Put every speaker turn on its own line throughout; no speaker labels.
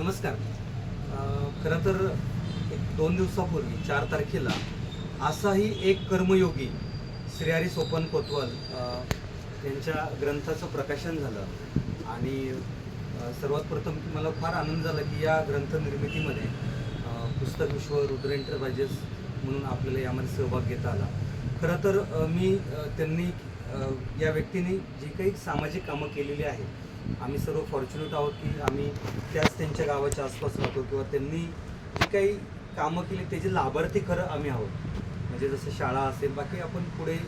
नमस्कार. खरं तर एक दोन दिवसापूर्वी चार तारखेला असाही एक कर्मयोगी श्रीहरी सोपन कोतवाल यांच्या ग्रंथाचं प्रकाशन झालं. आणि सर्वात प्रथम मला फार आनंद झाला की या ग्रंथ निर्मितीमध्ये पुस्तक विश्व रुद्र एंटरप्राइजेस म्हणून आपल्याला यामध्ये सहभाग घेता आला. खरं तर मी त्यांनी या व्यक्तीने जी काही सामाजिक कामं केलेली आहेत आम्ही सर्व फॉर्च्युनेट आहोत की आम्ही त्याच त्यांच्या गावाच्या आसपास राहतो किंवा त्यांनी जी काही कामं केली त्याचे लाभार्थी खरं आम्ही आहोत. म्हणजे जसं शाळा असेल बाकी आपण पुढे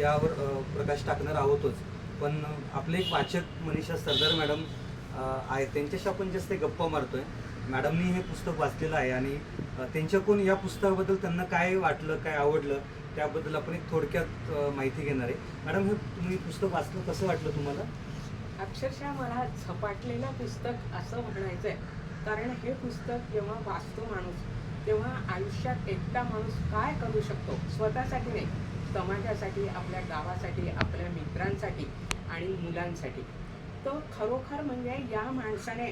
यावर प्रकाश टाकणार आहोतच. पण आपले एक वाचक मनीषा सरदार मॅडम आहे आहेत. त्यांच्याशी आपण जास्त गप्पा मारतो आहे मॅडमनी हे पुस्तक वाचलेलं आहे आणि त्यांच्याकडून या पुस्तकाबद्दल त्यांना काय वाटलं काय आवडलं त्याबद्दल आपण एक थोडक्यात माहिती घेणार आहे. मॅडम हे तुम्ही पुस्तक वाचलं कसं वाटलं तुम्हाला?
अक्षरशः मला झपाटलेलं पुस्तक असं म्हणायचं आहे कारण हे पुस्तक जेव्हा वाचतो माणूस तेव्हा आयुष्यात एकटा माणूस काय करू शकतो? स्वतःसाठी नाही समाजासाठी आपल्या गावासाठी आपल्या मित्रांसाठी आणि मुलांसाठी. तो खरोखर म्हणजे या माणसाने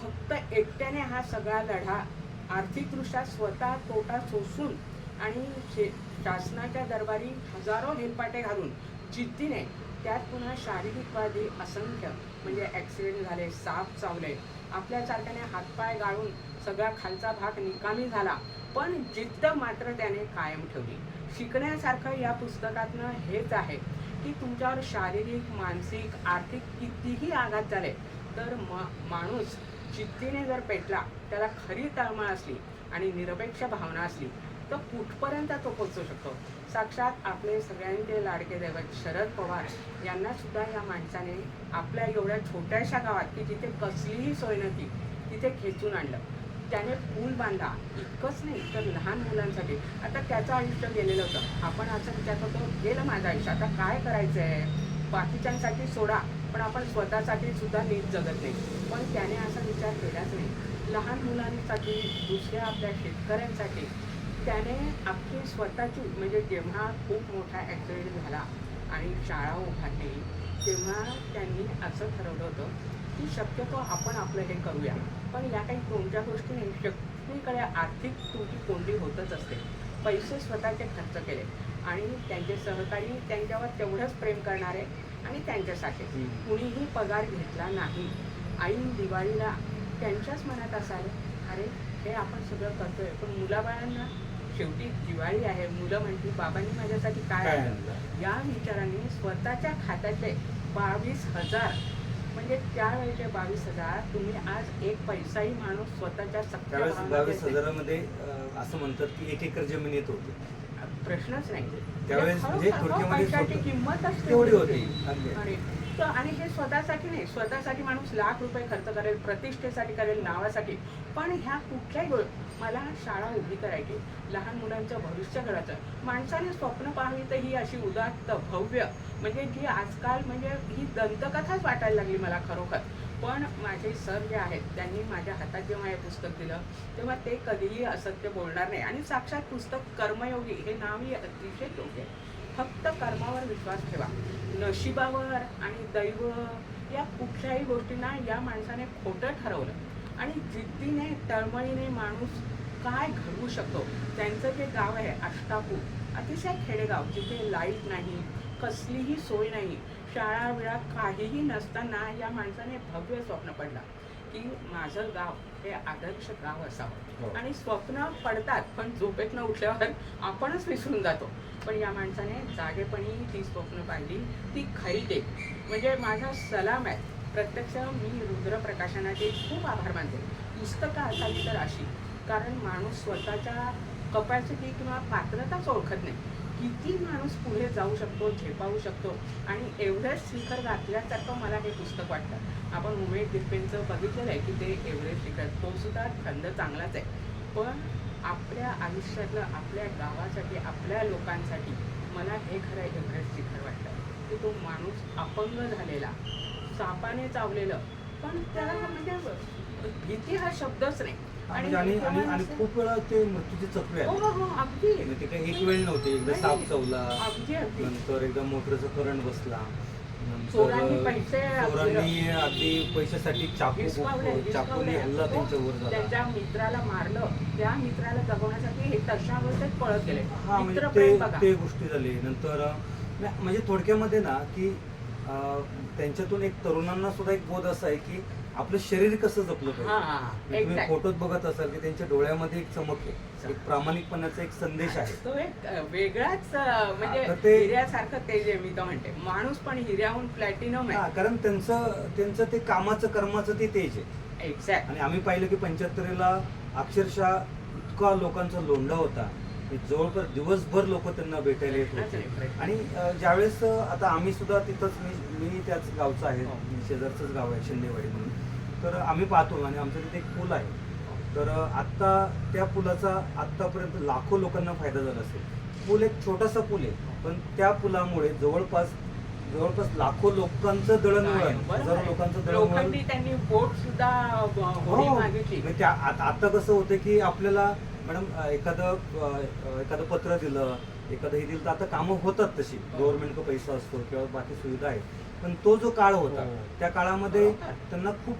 फक्त एकट्याने हा सगळा लढा आर्थिकदृष्ट्या स्वतः तोटा सोसून आणि शे शासनाच्या दरबारी हजारो हेलपाटे घालून जिद्दीने त्यात पुन्हा शारीरिकवादी असंख्य म्हणजे ॲक्सिडेंट झाले साप चावले. आपल्यासारख्याने हातपाय गाळून सगळा खालचा भाग निकामी झाला. पण जिद्द मात्र त्याने कायम ठेवली. शिकण्यासारखं या पुस्तकातनं हेच आहे की तुमच्यावर शारीरिक मानसिक आर्थिक कितीही आघात झाले तर म माणूस जिद्दीने जर पेटला त्याला खरी तळमळ असली आणि निरपेक्ष भावना असली तर कुठपर्यंत तो पोचू शकतो? साक्षात आपले सगळ्यांचे लाडके दैवत शरद पवार यांना सुद्धा या माणसाने आपल्या एवढ्या छोट्याशा गावात की जिथे कसलीही सोय नव्हती तिथे खेचून आणलं. त्याने पूल बांधला. इतकंच नाही तर लहान मुलांसाठी. आता त्याचं आयुष्य गेलेलं होतं. आपण असं विचार करतो गेलं माझं आयुष्य आता काय करायचं आहे बाकीच्यांसाठी सोडा पण आपण स्वतःसाठी सुद्धा नीट जगत नाही. पण त्याने असा विचार केलाच नाही. लहान मुलांसाठी दुसऱ्या आपल्या शेतकऱ्यांसाठी त्याने आपली स्वतःची म्हणजे जेव्हा खूप मोठा ॲक्सिडेंट झाला आणि शाळा उभारली तेव्हा त्यांनी असं ठरवलं होतं की शक्यतो आपण आपलं हे करूया. पण या काही कोणत्या गोष्टीने शक्तीकडे आर्थिक तुमची कोंडी होतच असते. पैसे स्वतःचे खर्च केले आणि त्यांचे सहकारी त्यांच्यावर तेवढंच प्रेम करणारे आणि त्यांच्यासाठी कुणीही पगार घेतला नाही. ऐन दिवाळीला त्यांच्याच मनात असायला अरे हे आपण सगळं करतोय पण मुलाबाळांना शेवटी दिवाळी आहे. मुलं म्हणतील बाबांनी माझ्यासाठी काय आणलं? या विचाराने स्वतःच्या खात्यातले बावीस हजार म्हणजे त्यावेळेचे बावीस हजार तुम्ही आज एक पैसाही माणूस स्वतःच्या
त्यावेळेस बावीस. हजारामध्ये असं म्हणतात की एक एकर जमीन येत होती.
प्रश्नच नाही.
त्यावेळेस म्हणजे थोडक्यामध्ये तेवढी होती.
होती.
अगदी.
आणि तर आणि हे स्वतःसाठी नाही स्वतःसाठी माणूस लाख रुपये खर्च करेल प्रतिष्ठेसाठी करेल नावासाठी. पण ह्या कुठल्याही मला शाळा उभी करायची लहान मुलांचं भविष्य घडायचं. माणसाने स्वप्न पाहावी तर ही अशी उदात्त भव्य म्हणजे जी आजकाल म्हणजे ही दंतकथाच वाटायला लागली मला खरोखर. पण माझे सर जे आहेत त्यांनी माझ्या हातात जेव्हा हे पुस्तक दिलं तेव्हा ते कधीही असत्य बोलणार नाही. आणि साक्षात पुस्तक कर्मयोगी हे नावही अतिशय योग्य आहे. फक्त कर्मावर विश्वास ठेवा. नशिबावर आणि दैव या कुठल्याही गोष्टींना या माणसाने खोटं ठरवलं. आणि जिद्दीने तळमळीने माणूस काय घडवू शकतो? त्यांचं जे गाव आहे अष्टापूर अतिशय खेडेगाव जिथे लाइट नाही कसलीही सोय नाही शाळा विळा काहीही नसताना या माणसाने भव्य स्वप्न पडलं. की माझं गाव हे आदर्श गाव
हो.
असावं आणि स्वप्न पडतात पण झोपेतनं उठल्यावर आपणच विसरून जातो. पण या माणसाने जागेपणी ती स्वप्न पाहिली ती खरी ते म्हणजे माझा सलाम आहे. प्रत्यक्ष मी रुद्र प्रकाशनाचे खूप आभार मानते. पुस्तकं असावी तर अशी. कारण माणूस स्वतःच्या कपॅसिटी किंवा पात्रताच ओळखत नाही. किती माणूस पुढे जाऊ शकतो झेपावू शकतो आणि एव्हरेस्ट शिखर गाठल्यासारखं मला हे पुस्तक वाटतं. आपण उमेश दिप्पेंचं बघितलेलं आहे की ते एव्हरेस्ट शिखर. तो सुद्धा छंद चांगलाच आहे. पण आपल्या आयुष्यातलं आपल्या गावासाठी आपल्या लोकांसाठी मला हे खरं एव्हरेस्ट शिखर वाटतं. की तो माणूस अपंग झालेला. सापाने चावलेलं. पण त्याला म्हणजे भीती हा शब्दच नाही.
आणि आणि आणि
तेव्हा
खूप वेळा ते मृत्यूचे चक्र
हो हो हो अगदी.
म्हणजे ते काही एक वेळ नव्हती. एकदा. साप चावला
अगदी अगदी.
नंतर एकदा मोटरचा करंट बसला नंतर
चोरांनी पैसे
चोरांनी अगदी पैशासाठी चाकू
हिसकावले,
चाकूने
हिसकावले.
हल्ला त्यांच्यावर झाला.
त्यांच्या मित्राला मारलं. त्या मित्राला जगवण्यासाठी हे तशा अवस्थेत पळत गेले.
हा म्हणजे
मित्रप्रेम
ते
बघा.
ते गोष्टी झाली. नंतर अं, नाही, म्हणजे थोडक्यामध्ये ना की त्यांच्यातून एक तरुणांना सुद्धा एक बोध असा आहे की आपलं शरीर कसं जपलं पाहिजे. म्हणजे तुम्ही. फोटोत बघत असाल की त्यांच्या डोळ्यामध्ये एक चमक आहे. एक प्रामाणिकपणाचा एक संदेश आहे.
तो एक वेगळाच म्हणजे
ते-
हिऱ्यासारखं तेज आहे मी तर म्हणते माणूस पण हिऱ्याहून प्लॅटिनम आहे.
कारण त्यांचं त्यांचं ते कामाचं कर्माचं ते तेज आहे.
एक्झॅक्ट
आणि आम्ही पाहिलं की पंच्याहत्तरीला अक्षरशः इतका लोकांचा लोंढा होता. जवळपास दिवसभर लोक त्यांना भेटायला येत होते. आणि ज्यावेळेस आता आम्ही सुद्धा तिथंच मी मी त्याच गावचा आहे.
हो.
शेजारचंच गाव आहे शिंदेवाडी म्हणून. तर आम्ही पाहतो आणि आमच्या तिथे एक पूल आहे. तर आत्ता त्या पुलाचा आत्तापर्यंत लाखो लोकांना फायदा झाला असेल. पूल एक छोटासा पूल आहे. पण त्या पुलामुळे जवळपास जवळपास लाखो लोकांचं दळणवळण हजारो लोकांचं दळणवळण.
त्यांनी बोट सुद्धा
हो. म्हणजे आता कसं होतं की आपल्याला मॅडम एखादं एखादं पत्र दिलं एखादं हे दिलं तर आता कामं होतात तशी. गव्हर्नमेंटचा पैसा असतो किंवा बाकी सुविधा आहे पण तो जो काळ होता
हो.
त्या काळामध्ये. त्यांना खूप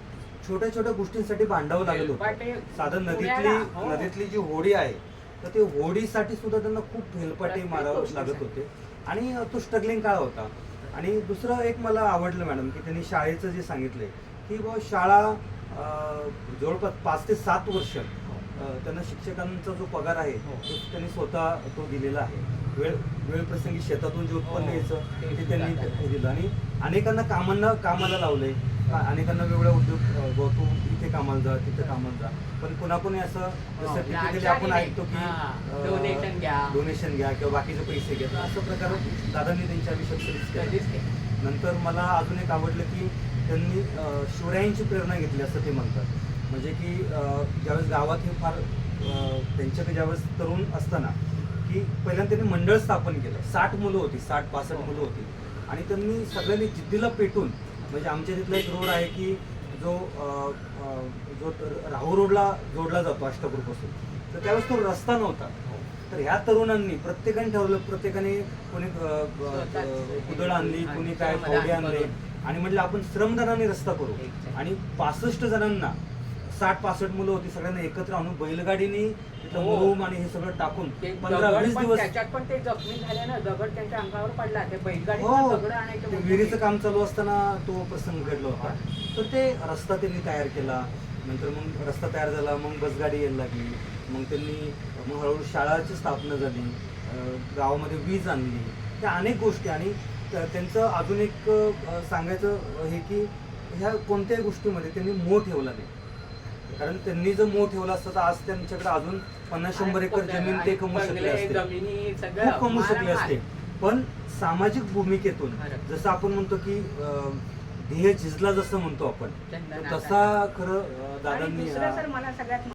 छोट्या छोट्या गोष्टींसाठी भांडावं लागत
हेलपाटे
होतं साधं नदीतली
हो.
नदीतली जी होडी आहे तर ते होडीसाठी सुद्धा त्यांना खूप हेलपाटे मारावं. लागत होते आणि तो स्ट्रगलिंग काळ होता आणि दुसरं एक मला आवडलं मॅडम की त्यांनी शाळेचं जे सांगितलंय की बुवा शाळा जवळपास पाच ते सात वर्ष त्यांना शिक्षकांचा जो पगार आहे
हो.
तो त्यांनी स्वतः तो दिलेला आहे वेळ वेळ प्रसंगी शेतातून जे उत्पन्न
हो.
यायचं
ते
त्यांनी दिलं आणि अनेकांना कामांना कामाला लावलंय आ- अनेकांना वेगवेगळ्या उद्योग तू इथे कामाला जा तिथे कामाला जा पण कुणाकुणी असं
हो,
जसं typically
लाचारी
आपण. ऐकतो की
donation घ्या.
डोनेशन घ्या किंवा बाकीचे पैसे घ्या तर असं प्रकारे दादांनी त्यांच्या आयुष्यात. नंतर मला अजून एक आवडलं की त्यांनी शिवरायांची प्रेरणा घेतली असं ते म्हणतात म्हणजे की ज्यावेळेस गावात हे फार त्यांच्याकडे ज्यावेळेस तरुण असताना की पहिल्यांदा त्यांनी मंडळ स्थापन केलं. साठ मुलं होती साठ पासष्ट मुलं होती. आणि त्यांनी सगळ्यांनी जिद्दीला पेटून म्हणजे आमच्या तिथला एक रोड आहे की जो जो राहू रोडला जोडला जातो अष्टपूरपासून. तर त्यावेळेस तो रस्ता नव्हता. तर ह्या तरुणांनी प्रत्येकाने ठरवलं प्रत्येकाने कोणी अ, कुदळ आणली कोणी काय फावडे आणले. आणि म्हटलं आपण श्रमदानाने रस्ता करू. आणि पासष्ट जणांना साठ पासष्ट मुलं होती सगळ्यांना एकत्र आणून बैलगाडीने
हो.
मुरुम आणि हे सगळं टाकून
ते
पंधरा
दगड
वीस
पण
दिवस
त्याच्यात पण ते जखमी झाले ना दगड त्यांच्या अंगावर पडला. ते बैलगाडी
हो.
दगड आणायचे
ते
म्हणत
विहिरीचं. काम चालू असताना तो प्रसंग घडला होता. तर ते रस्ता त्यांनी तयार केला. नंतर मग रस्ता तयार झाला मग बसगाडी यायला लागली. मग त्यांनी मग हळूहळू शाळाची स्थापना झाली अं, गावामध्ये वीज आणली. त्या अनेक गोष्टी आणि त्या- त्यांचं अजून एक अं, सांगायचं हे की ह्या कोणत्याही गोष्टीमध्ये त्यांनी मोह ठेवला नाही. कारण त्यांनी जर मोह ठेवला असता तर आज त्यांच्याकडे अजून पन्नास शंभर एकर जमीन ते कमवू शकले असते खूप कमवू शकले. असते पण सामाजिक भूमिकेतून. जसं आपण म्हणतो की ध्येय झिजला जसं म्हणतो आपण तसा खरं दादांनी